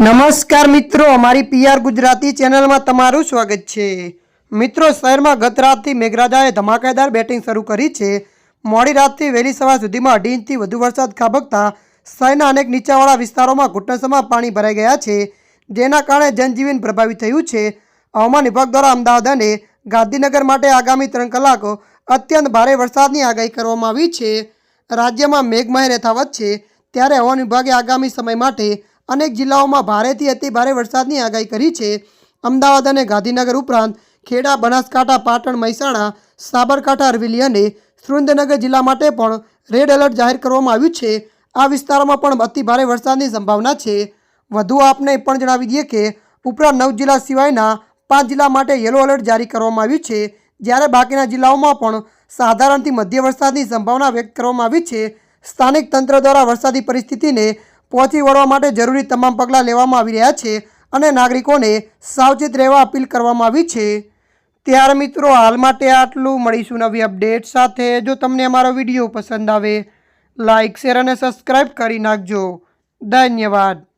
નમસ્કાર મિત્રો, અમારી પીઆર ગુજરાતી ચેનલમાં તમારું સ્વાગત છે. મિત્રો, શહેરમાં ગત રાતથી મેઘરાજાએ ધમાકેદાર બેટિંગ શરૂ કરી છે. મોડી રાતથી વહેલી સવાર સુધીમાં અઢી ઇંચથી વધુ વરસાદ ખાબકતા શહેરના અનેક નીચાવાળા વિસ્તારોમાં ઘૂંટણસમાં પાણી ભરાઈ ગયા છે, જેના કારણે જનજીવન પ્રભાવિત થયું છે. હવામાન વિભાગ દ્વારા અમદાવાદ અને ગાંધીનગર માટે આગામી ત્રણ કલાકો અત્યંત ભારે વરસાદની આગાહી કરવામાં આવી છે. રાજ્યમાં મેઘમહેર યથાવત છે. ત્યારે હવામાન વિભાગે આગામી સમય માટે અનેક જિલ્લાઓમાં ભારેથી અતિ ભારે વરસાદની આગાહી કરી છે. અમદાવાદ અને ગાંધીનગર ઉપરાંત ખેડા, બનાસકાંઠા, પાટણ, મહેસાણા, સાબરકાંઠા, અરવલ્લી અને સુરેન્દ્રનગર જિલ્લા માટે પણ રેડ એલર્ટ જાહેર કરવામાં આવ્યું છે. આ વિસ્તારોમાં પણ અતિ ભારે વરસાદની સંભાવના છે. વધુ આપને પણ જણાવી દઈએ કે ઉપરાંત નવ જિલ્લા સિવાયના પાંચ જિલ્લા માટે યલો એલર્ટ જારી કરવામાં આવ્યું છે. જ્યારે બાકીના જિલ્લાઓમાં પણ સાધારણથી મધ્ય વરસાદની સંભાવના વ્યક્ત કરવામાં આવી છે. સ્થાનિક તંત્ર દ્વારા વરસાદી પરિસ્થિતિને પહોંચી વળવા માટે જરૂરી તમામ પગલાં લેવામાં આવી રહ્યા છે અને નાગરિકોને સાવચેત રહેવા અપીલ કરવામાં આવી છે. ત્યારે મિત્રો, હાલ માટે આટલું. મળીશું નવી અપડેટ સાથે. જો તમને અમારો વીડિયો પસંદ આવે લાઇક શેર અને સબસ્ક્રાઈબ કરી નાખજો. ધન્યવાદ.